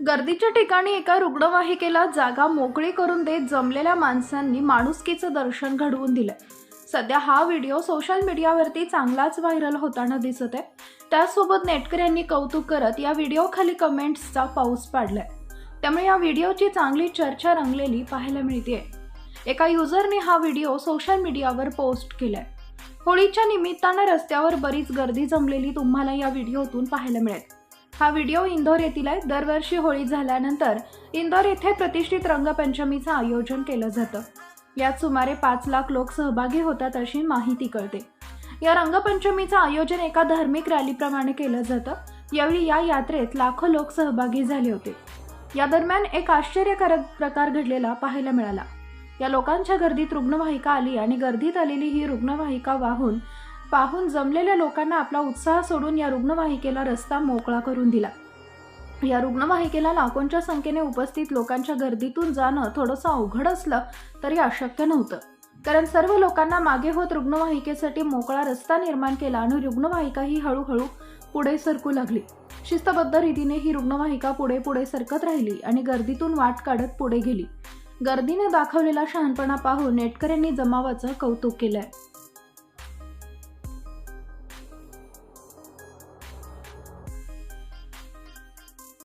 गर्दीच्या ठिकाणी एका रुग्णवाहिकेला जागा मोकळी करून देत जमलेल्या माणसांनी माणुसकीचं दर्शन घडवून दिलं. सध्या हा व्हिडिओ सोशल मीडियावरती चांगलाच व्हायरल होताना दिसत आहे त्यासोबत नेटकऱ्यांनी कौतुक करत या व्हिडिओखाली कमेंट्सचा पाऊस पाडलाय. त्यामुळे या व्हिडिओची चांगली चर्चा रंगलेली पाहायला मिळते एका युजरने हा व्हिडिओ सोशल मीडियावर पोस्ट केलाय. होळीच्या निमित्तानं रस्त्यावर बरीच गर्दी जमलेली तुम्हाला या व्हिडिओतून पाहायला मिळेल. हा व्हिडिओ इंदोर येथील आहे. दरवर्षी होळी झाल्यानंतर इंदोर येथे प्रतिष्ठित रंगपंचमीचं आयोजन केलं जातं. यात सुमारे पाच लाख लोक सहभागी होतात अशी माहिती कळते. या रंगपंचमीचं आयोजन एका धार्मिक रॅलीप्रमाणे केलं जातं. यावेळी या यात्रेत लाखो लोक सहभागी झाले होते. या दरम्यान एक आश्चर्यकारक प्रकार घडलेला पाहायला मिळाला. या लोकांच्या गर्दीत रुग्णवाहिका आली आणि गर्दीत आलेली ही रुग्णवाहिका वाहून पाहून जमलेल्या लोकांना आपला उत्साह सोडून या रुग्णवाहिकेला रस्ता मोकळा करून दिला. या रुग्णवाहिकेला लाखोंच्या संख्येने उपस्थित लोकांच्या गर्दीतून जाणं थोडंसं अवघड असलं तरी अशक्य नव्हतं. कारण सर्व लोकांना मागे होत रुग्णवाहिकेसाठी मोकळा रस्ता निर्माण केला आणि रुग्णवाहिका ही हळूहळू पुढे सरकू लागली. शिस्तबद्ध रीतीने ही रुग्णवाहिका पुढे पुढे सरकत राहिली आणि गर्दीतून वाट काढत पुढे गेली. गर्दीने दाखवलेला शहाणपणा पाहून नेटकऱ्यांनी जमावाचं कौतुक केलंय.